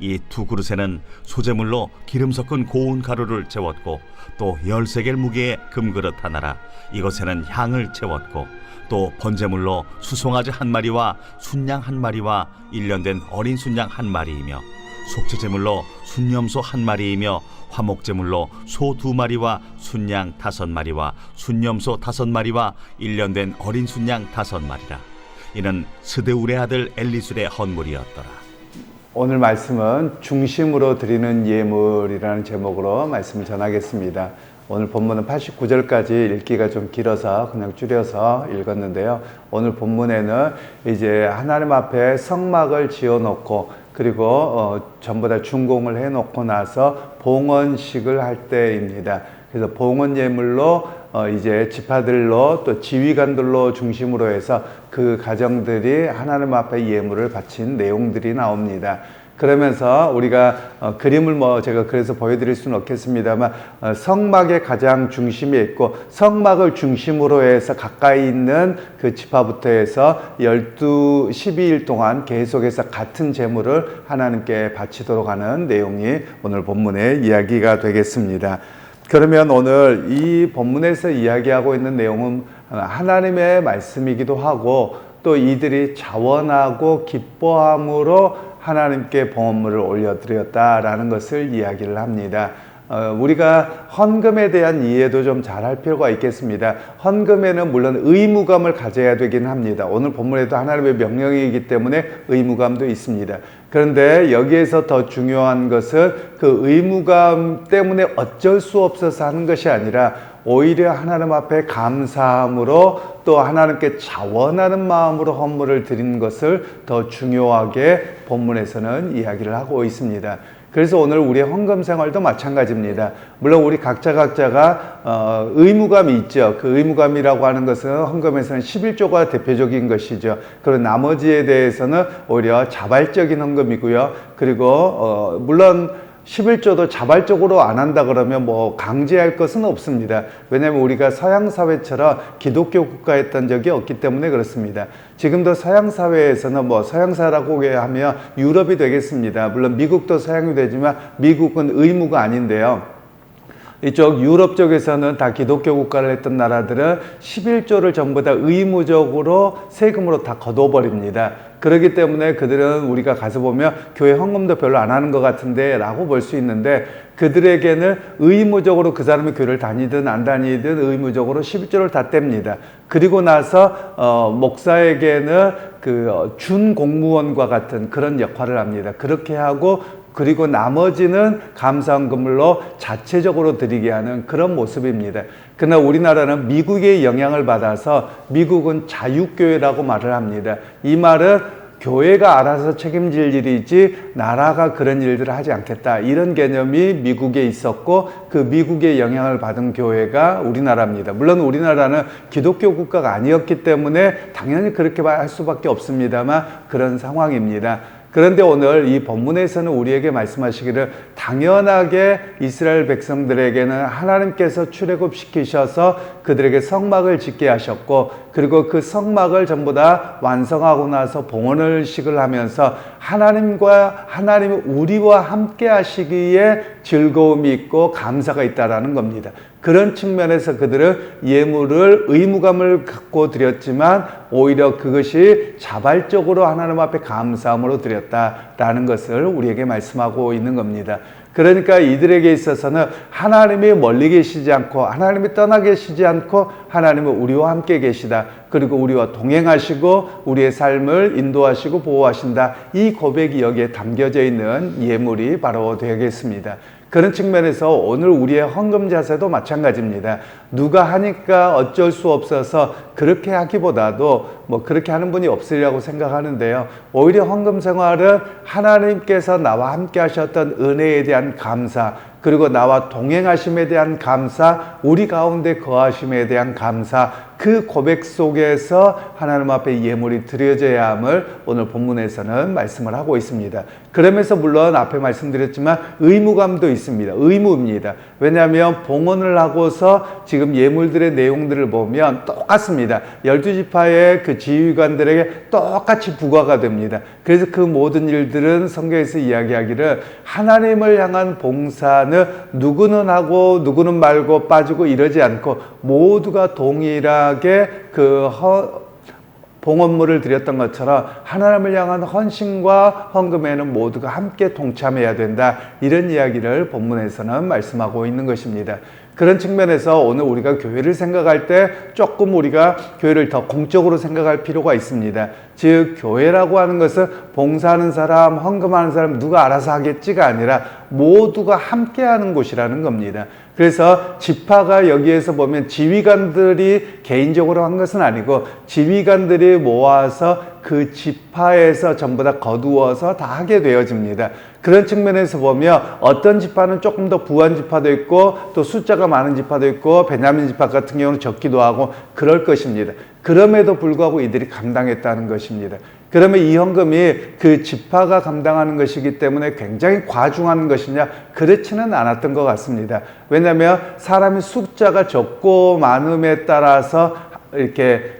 이 두 그릇에는 소재물로 기름 섞은 고운 가루를 채웠고 또 열세 개 무게의 금그릇 하나라 이것에는 향을 채웠고 또 번제물로 수송아지 한 마리와 순양 한 마리와 일년된 어린 순양 한 마리이며 속죄제물로 순염소 한 마리이며 화목제물로 소 두 마리와 순양 다섯 마리와 순염소 다섯 마리와 일년된 어린 순양 다섯 마리라. 이는 스데울의 아들 엘리술의 헌물이었더라 오늘 말씀은 중심으로 드리는 예물이라는 제목으로 말씀을 전하겠습니다. 오늘 본문은 89절까지 읽기가 좀 길어서 그냥 줄여서 읽었는데요. 오늘 본문에는 이제 하나님 앞에 성막을 지어 놓고 그리고 어, 전부 다 준공을 해 놓고 나서 봉헌식을 할 때입니다. 그래서 봉헌 예물로 어 이제 지파들로 또 지휘관들로 중심으로 해서 그 가정들이 하나님 앞에 예물을 바친 내용들이 나옵니다. 그러면서 우리가 어 그림을 뭐 제가 그래서 보여드릴 수는 없겠습니다만 어 성막의 가장 중심에 있고 성막을 중심으로 해서 가까이 있는 그 지파부터 해서 열두 십이일 동안 계속해서 같은 제물을 하나님께 바치도록 하는 내용이 오늘 본문의 이야기가 되겠습니다. 그러면 오늘 이 본문에서 이야기하고 있는 내용은 하나님의 말씀이기도 하고 또 이들이 자원하고 기뻐함으로 하나님께 봉헌물을 올려드렸다라는 것을 이야기를 합니다. 어, 우리가 헌금에 대한 이해도 좀 잘 할 필요가 있겠습니다. 헌금에는 물론 의무감을 가져야 되긴 합니다. 오늘 본문에도 하나님의 명령이기 때문에 의무감도 있습니다. 그런데 여기에서 더 중요한 것은 그 의무감 때문에 어쩔 수 없어서 하는 것이 아니라 오히려 하나님 앞에 감사함으로 또 하나님께 자원하는 마음으로 헌물을 드리는 것을 더 중요하게 본문에서는 이야기를 하고 있습니다. 그래서 오늘 우리의 헌금 생활도 마찬가지입니다. 물론 우리 각자 각자가 어, 의무감이 있죠. 그 의무감이라고 하는 것은 헌금에서는 11조가 대표적인 것이죠. 그리고 나머지에 대해서는 오히려 자발적인 헌금이고요. 그리고 어, 물론 11조도 자발적으로 안 한다 그러면 뭐 강제할 것은 없습니다. 왜냐하면 우리가 서양 사회처럼 기독교 국가였던 적이 없기 때문에 그렇습니다. 지금도 서양 사회에서는 뭐 서양사라고 하면 유럽이 되겠습니다. 물론 미국도 서양이 되지만 미국은 의무가 아닌데요. 이쪽 유럽 쪽에서는 다 기독교 국가를 했던 나라들은 11조를 전부 다 의무적으로 세금으로 다 걷어버립니다. 그렇기 때문에 그들은 우리가 가서 보면 교회 헌금도 별로 안 하는 것 같은데 라고 볼 수 있는데 그들에게는 의무적으로 그 사람이 교회를 다니든 안 다니든 의무적으로 11조를 다 뗍니다. 그리고 나서 어, 목사에게는 그 준공무원과 같은 그런 역할을 합니다. 그렇게 하고 그리고 나머지는 감사헌금으로 자체적으로 드리게 하는 그런 모습입니다. 그러나 우리나라는 미국의 영향을 받아서 미국은 자유교회라고 말을 합니다. 이 말은 교회가 알아서 책임질 일이지 나라가 그런 일들을 하지 않겠다. 이런 개념이 미국에 있었고 그 미국의 영향을 받은 교회가 우리나라입니다. 물론 우리나라는 기독교 국가가 아니었기 때문에 당연히 그렇게 할 수밖에 없습니다만 그런 상황입니다. 그런데 오늘 이 본문에서는 우리에게 말씀하시기를 당연하게 이스라엘 백성들에게는 하나님께서 출애굽시키셔서 그들에게 성막을 짓게 하셨고 그리고 그 성막을 전부 다 완성하고 나서 봉헌을 식을 하면서 하나님과 하나님이 우리와 함께 하시기에 즐거움이 있고 감사가 있다라는 겁니다. 그런 측면에서 그들은 예물을 의무감을 갖고 드렸지만 오히려 그것이 자발적으로 하나님 앞에 감사함으로 드렸다라는 것을 우리에게 말씀하고 있는 겁니다. 그러니까 이들에게 있어서는 하나님이 멀리 계시지 않고 하나님이 떠나 계시지 않고 하나님은 우리와 함께 계시다. 그리고 우리와 동행하시고 우리의 삶을 인도하시고 보호하신다. 이 고백이 여기에 담겨져 있는 예물이 바로 되겠습니다. 그런 측면에서 오늘 우리의 헌금 자세도 마찬가지입니다. 누가 하니까 어쩔 수 없어서 그렇게 하기보다도 뭐 그렇게 하는 분이 없으리라고 생각하는데요. 오히려 헌금 생활은 하나님께서 나와 함께 하셨던 은혜에 대한 감사, 그리고 나와 동행하심에 대한 감사, 우리 가운데 거하심에 대한 감사, 그 고백 속에서 하나님 앞에 예물이 드려져야 함을 오늘 본문에서는 말씀을 하고 있습니다. 그러면서 물론 앞에 말씀드렸지만 의무감도 있습니다. 의무입니다. 왜냐하면 봉헌을 하고서 지금 예물들의 내용들을 보면 똑같습니다. 열두 지파의 그 지휘관들에게 똑같이 부과가 됩니다. 그래서 그 모든 일들은 성경에서 이야기하기를 하나님을 향한 봉사 는 누구는 하고 누구는 말고 빠지고 이러지 않고 모두가 동일하게 그 허, 봉헌물을 드렸던 것처럼 하나님을 향한 헌신과 헌금에는 모두가 함께 동참해야 된다. 이런 이야기를 본문에서는 말씀하고 있는 것입니다. 그런 측면에서 오늘 우리가 교회를 생각할 때 조금 우리가 교회를 더 공적으로 생각할 필요가 있습니다. 즉, 교회라고 하는 것은 봉사하는 사람, 헌금하는 사람, 누가 알아서 하겠지가 아니라 모두가 함께 하는 곳이라는 겁니다. 그래서 지파가 여기에서 보면 지휘관들이 개인적으로 한 것은 아니고 지휘관들이 모아서 그 지파에서 전부 다 거두어서 다 하게 되어집니다. 그런 측면에서 보면 어떤 지파는 조금 더 부한 지파도 있고 또 숫자가 많은 지파도 있고 베냐민 지파 같은 경우는 적기도 하고 그럴 것입니다. 그럼에도 불구하고 이들이 감당했다는 것입니다. 그러면 이 헌금이 그 지파가 감당하는 것이기 때문에 굉장히 과중한 것이냐? 그렇지는 않았던 것 같습니다. 왜냐하면 사람이 숫자가 적고 많음에 따라서 이렇게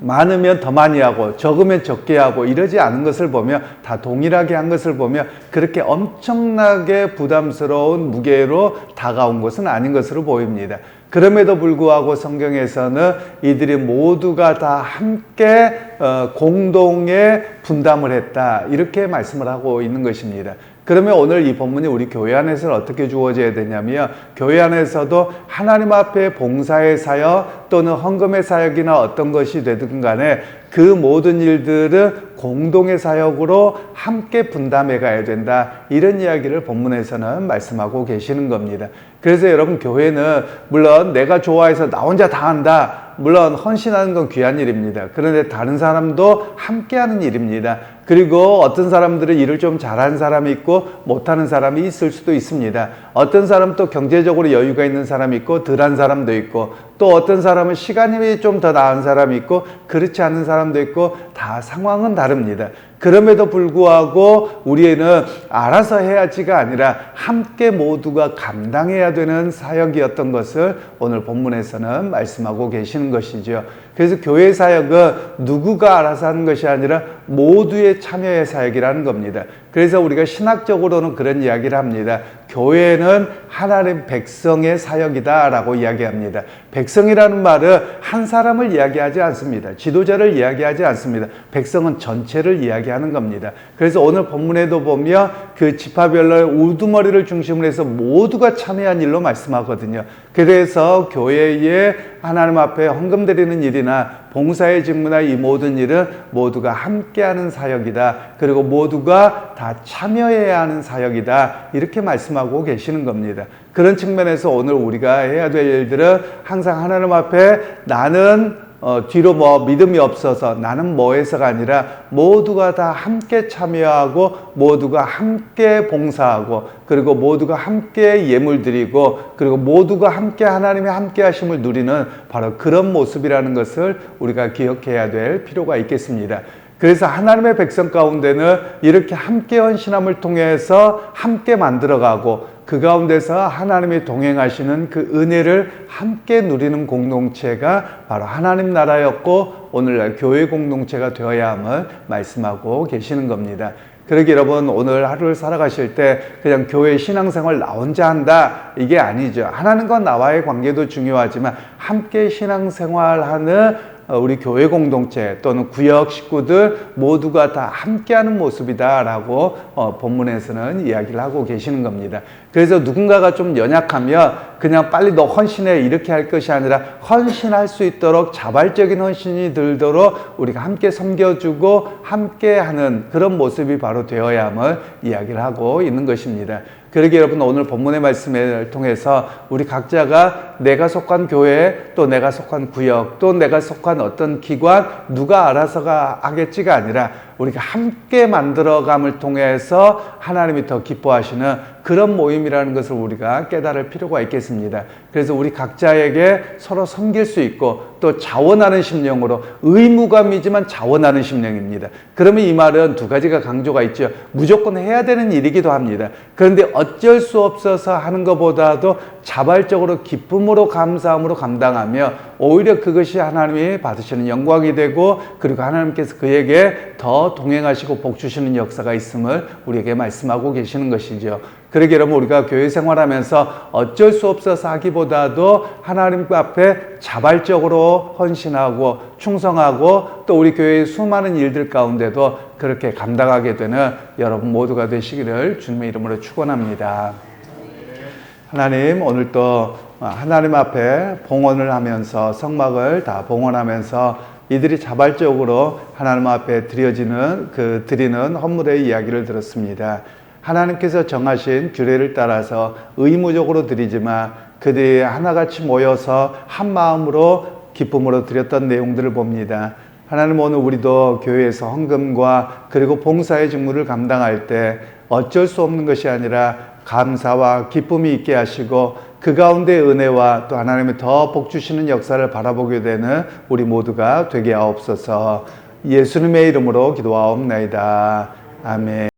많으면 더 많이 하고 적으면 적게 하고 이러지 않은 것을 보면 다 동일하게 한 것을 보면 그렇게 엄청나게 부담스러운 무게로 다가온 것은 아닌 것으로 보입니다. 그럼에도 불구하고 성경에서는 이들이 모두가 다 함께 어, 공동의 분담을 했다 이렇게 말씀을 하고 있는 것입니다. 그러면 오늘 이 본문이 우리 교회 안에서는 어떻게 주어져야 되냐면 교회 안에서도 하나님 앞에 봉사의 사역 또는 헌금의 사역이나 어떤 것이 되든 간에 그 모든 일들은 공동의 사역으로 함께 분담해 가야 된다. 이런 이야기를 본문에서는 말씀하고 계시는 겁니다. 그래서 여러분 교회는 물론 내가 좋아해서 나 혼자 다 한다. 물론 헌신하는 건 귀한 일입니다. 그런데 다른 사람도 함께 하는 일입니다. 그리고 어떤 사람들은 일을 좀 잘하는 사람이 있고 못하는 사람이 있을 수도 있습니다. 어떤 사람 또 경제적으로 여유가 있는 사람이 있고 덜한 사람도 있고 또 어떤 사람은 시간이 좀 더 나은 사람이 있고 그렇지 않은 사람도 있고 다 상황은 다릅니다. 그럼에도 불구하고 우리는 알아서 해야지가 아니라 함께 모두가 감당해야 되는 사역이었던 것을 오늘 본문에서는 말씀하고 계시는 것이죠. 그래서 교회 사역은 누구가 알아서 하는 것이 아니라 모두의 참여의 사역이라는 겁니다. 그래서 우리가 신학적으로는 그런 이야기를 합니다. 교회는 하나님 백성의 사역이다라고 이야기합니다. 백성이라는 말은 한 사람을 이야기하지 않습니다. 지도자를 이야기하지 않습니다. 백성은 전체를 이야기 하는 겁니다. 그래서 오늘 본문에도 보면 그 지파별로 우두머리를 중심으로 해서 모두가 참여한 일로 말씀하거든요. 그래서 교회에 하나님 앞에 헌금 드리는 일이나 봉사의 직무나 이 모든 일은 모두가 함께하는 사역이다. 그리고 모두가 다 참여해야 하는 사역이다. 이렇게 말씀하고 계시는 겁니다. 그런 측면에서 오늘 우리가 해야 될 일들은 항상 하나님 앞에 나는 어, 뒤로 뭐 믿음이 없어서 나는 뭐해서가 아니라 모두가 다 함께 참여하고 모두가 함께 봉사하고 그리고 모두가 함께 예물 드리고 그리고 모두가 함께 하나님의 함께 하심을 누리는 바로 그런 모습이라는 것을 우리가 기억해야 될 필요가 있겠습니다. 그래서 하나님의 백성 가운데는 이렇게 함께 헌신함을 통해서 함께 만들어가고 그 가운데서 하나님이 동행하시는 그 은혜를 함께 누리는 공동체가 바로 하나님 나라였고 오늘날 교회 공동체가 되어야 함을 말씀하고 계시는 겁니다. 그러기 여러분 오늘 하루를 살아가실 때 그냥 교회 신앙생활 나 혼자 한다 이게 아니죠. 하나님과 나와의 관계도 중요하지만 함께 신앙생활하는 어, 우리 교회 공동체 또는 구역 식구들 모두가 다 함께하는 모습이다라고 어, 본문에서는 이야기를 하고 계시는 겁니다. 그래서 누군가가 좀 연약하면 그냥 빨리 너 헌신해 이렇게 할 것이 아니라 헌신할 수 있도록 자발적인 헌신이 들도록 우리가 함께 섬겨주고 함께 하는 그런 모습이 바로 되어야함을 이야기를 하고 있는 것입니다. 그러기 여러분 오늘 본문의 말씀을 통해서 우리 각자가 내가 속한 교회 또 내가 속한 구역 또 내가 속한 어떤 기관 누가 알아서가 하겠지가 아니라 우리가 함께 만들어감을 통해서 하나님이 더 기뻐하시는 그런 모임이라는 것을 우리가 깨달을 필요가 있겠습니다. 그래서 우리 각자에게 서로 섬길 수 있고 또 자원하는 심령으로 의무감이지만 자원하는 심령입니다. 그러면 이 말은 두 가지가 강조가 있죠. 무조건 해야 되는 일이기도 합니다. 그런데 어쩔 수 없어서 하는 것보다도 자발적으로 기쁨으로 감사함으로 감당하며 오히려 그것이 하나님이 받으시는 영광이 되고 그리고 하나님께서 그에게 더 동행하시고 복 주시는 역사가 있음을 우리에게 말씀하고 계시는 것이죠. 그러게 여러분 우리가 교회 생활하면서 어쩔 수 없어서 하기보다도 하나님 앞에 자발적으로 헌신하고 충성하고 또 우리 교회의 수많은 일들 가운데도 그렇게 감당하게 되는 여러분 모두가 되시기를 주님의 이름으로 축원합니다. 하나님 오늘 또 하나님 앞에 봉헌을 하면서 성막을 다 봉헌하면서 이들이 자발적으로 하나님 앞에 드려지는 그 드리는 헌물의 이야기를 들었습니다. 하나님께서 정하신 규례를 따라서 의무적으로 드리지만 그들이 하나같이 모여서 한 마음으로 기쁨으로 드렸던 내용들을 봅니다. 하나님 오늘 우리도 교회에서 헌금과 그리고 봉사의 직무를 감당할 때 어쩔 수 없는 것이 아니라 감사와 기쁨이 있게 하시고 그 가운데 은혜와 또 하나님의 더 복 주시는 역사를 바라보게 되는 우리 모두가 되게 하옵소서 예수님의 이름으로 기도하옵나이다. 아멘.